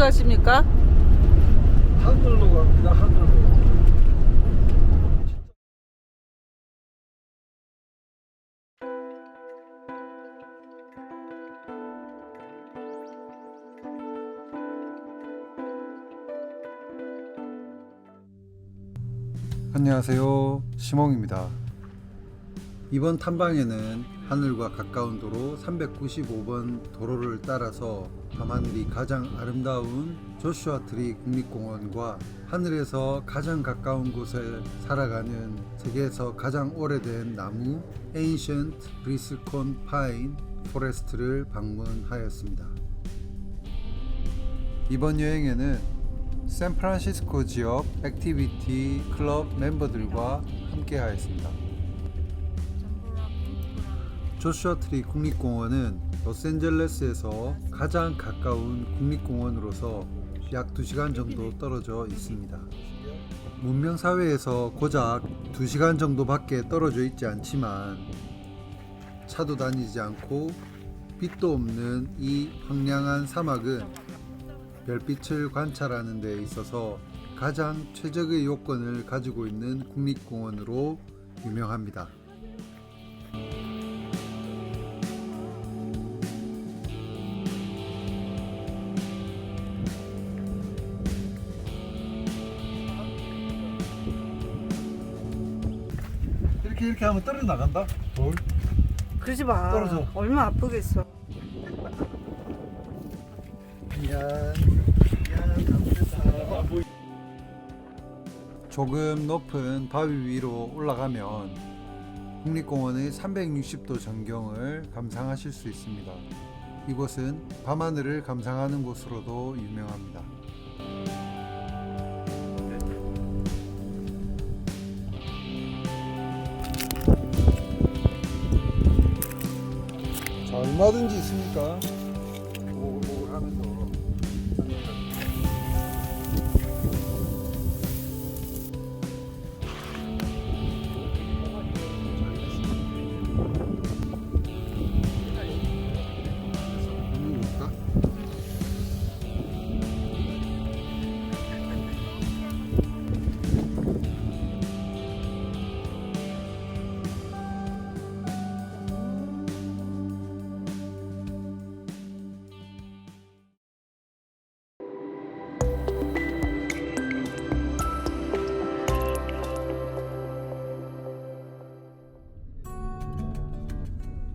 가십니까? 하늘로 갑니다. 하늘로. 안녕하세요. 시몽입니다. 이번 탐방에는 하늘과 가까운 도로 395번 도로를 따라서 밤하늘이 가장 아름다운 조슈아 트리 국립공원과 하늘에서 가장 가까운 곳에 살아가는 세계에서 가장 오래된 나무 Ancient Bristlecone Pine Forest를 방문하였습니다. 이번 여행에는 샌프란시스코 지역 액티비티 클럽 멤버들과 함께 하였습니다. 조슈아 트리 국립공원은 로스앤젤레스에서 가장 가까운 국립공원으로서 약 2시간 정도 떨어져 있습니다. 문명 사회에서 고작 2시간 정도밖에 떨어져 있지 않지만 차도 다니지 않고 빛도 없는 이 황량한 사막은 별빛을 관찰하는 데 있어서 가장 최적의 요건을 가지고 있는 국립공원으로 유명합니다. 이렇게 이렇게 하면 떨어져 나간다. 돌. 그러지 마. 떨어져. 얼마 아프겠어. 미안. 미안. 잘못했다. 뭐 조금 높은 바위 위로 올라가면 국립공원의 360도 전경을 감상하실 수 있습니다. 이곳은 밤하늘을 감상하는 곳으로도 유명합니다. 얼마든지 있습니까?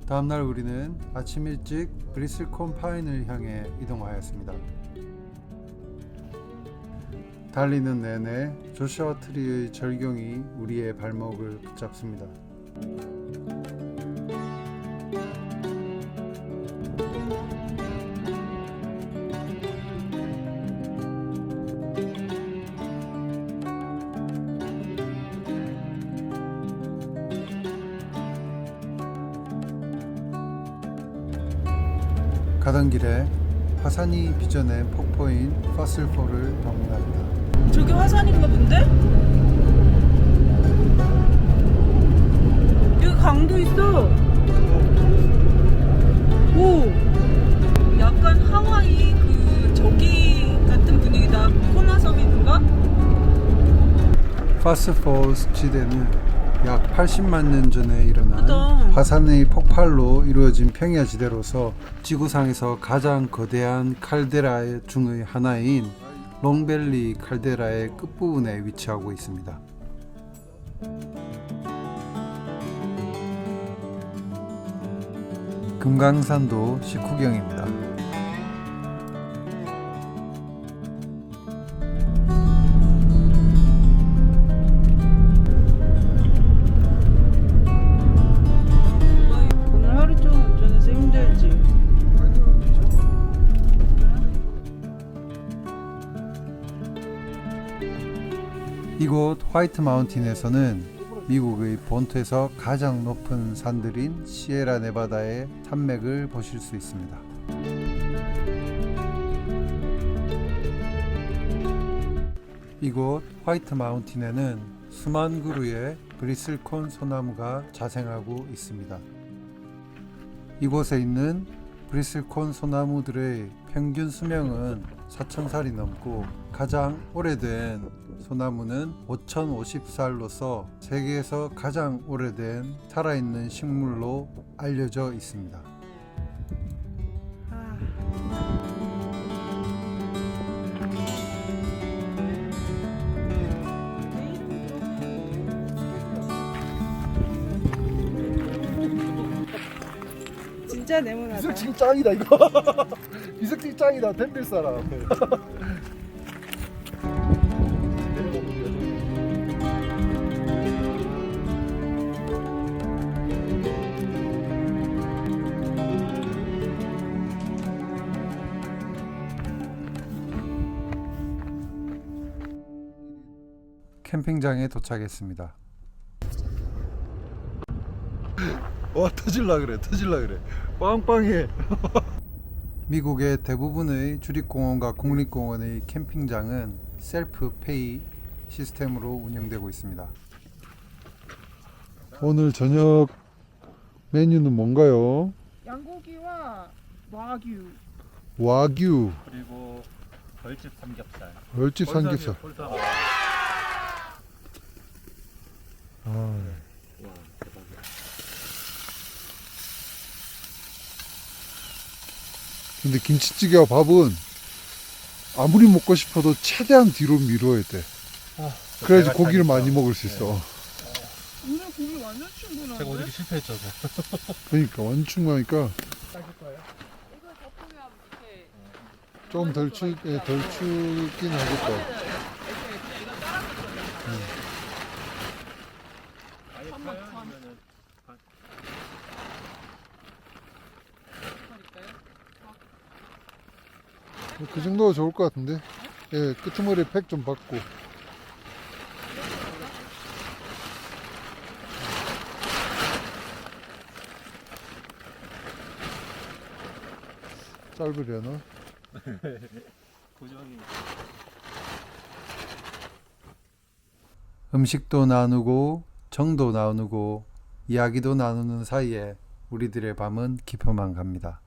다음날 우리는 아침 일찍 브리슬콘 파인을 향해 이동하였습니다. 달리는 내내 조슈아 트리의 절경이 우리의 발목을 붙잡습니다. 가던 길에 화산이 빚어낸 폭포인 파슬포를 방문합니다. 저기 화산인가 본데? 여기 강도 있어. 오. 약간 하와이 그 저기 같은 분위기다. 코나섬인가? 파스포스 지대는 약 80만 년 전에 일어난. 화산의 폭발로 이루어진 평야 지대로서 지구상에서 가장 거대한 칼데라 중의 하나인 롱벨리 칼데라의 끝부분에 위치하고 있습니다. 금강산도 식후경입니다. 이곳 화이트 마운틴에서는 미국의 본토에서 가장 높은 산들인 시에라 네바다의 산맥을 보실 수 있습니다. 이곳 화이트 마운틴에는 수만 그루의 브리슬콘 소나무가 자생하고 있습니다. 이곳에 있는 브리슬콘 소나무들의 평균 수명은 4,000살이 넘고 가장 오래된 소나무는 5,050살로서 세계에서 가장 오래된 살아있는 식물로 알려져 있습니다. 진짜 네모나다. 이석진 짱이다 이거. 이석진 짱이다. 댐빌 사람. 캠핑장에 도착했습니다. 와 터질라 그래. 터질라 그래. 빵빵해. 미국의 대부분의 주립공원과 국립공원의 캠핑장은 셀프 페이 시스템으로 운영되고 있습니다. 오늘 저녁 메뉴는 뭔가요? 양고기와 와규. 와규, 그리고 벌집 삼겹살. 얼집 삼겹살. 아, 근데 김치찌개와 밥은 아무리 먹고 싶어도 최대한 뒤로 미뤄야 돼. 그래야지 고기를 많이 먹을 수 있어. 오늘 고기 완전 충분한데? 제가 어저께 실패했죠. 저. 그러니까 완충하니까 덮으면 이렇게 조금 덜 추, 예, 덜 추긴 하겠다. 아예 한번 파요? 더. 아니면은 그 정도가 좋을 것 같은데. 예, 끄트머리 팩 좀 받고. 짧으려나? 고정이 음식도 나누고 정도 나누고 이야기도 나누는 사이에 우리들의 밤은 깊어만 갑니다.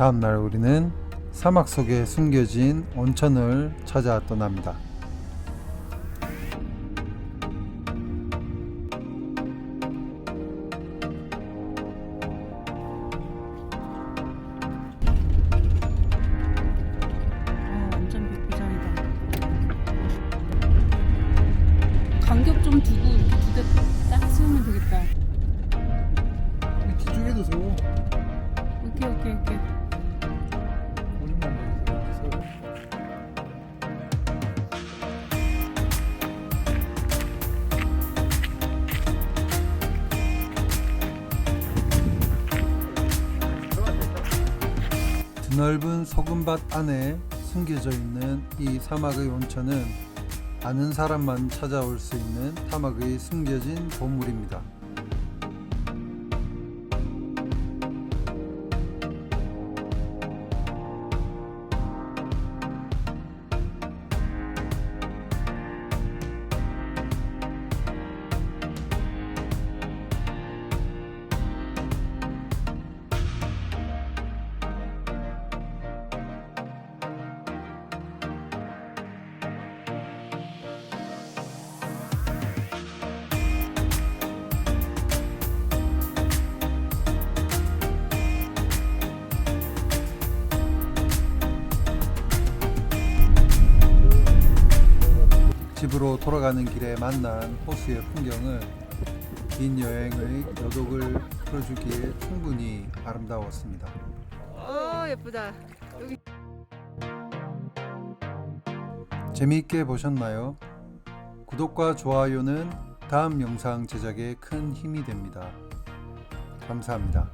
다음 날 우리는 사막 속에 숨겨진 온천을 찾아 떠납니다. 넓은 소금밭 안에 숨겨져 있는 이 사막의 온천은 아는 사람만 찾아올 수 있는 사막의 숨겨진 보물입니다. 집으로 돌아가는 길에 만난 호수의 풍경은 긴 여행의 여독을 풀어주기에 충분히 아름다웠습니다. 어 예쁘다. 재미있게 보셨나요? 구독과 좋아요는 다음 영상 제작에 큰 힘이 됩니다. 감사합니다.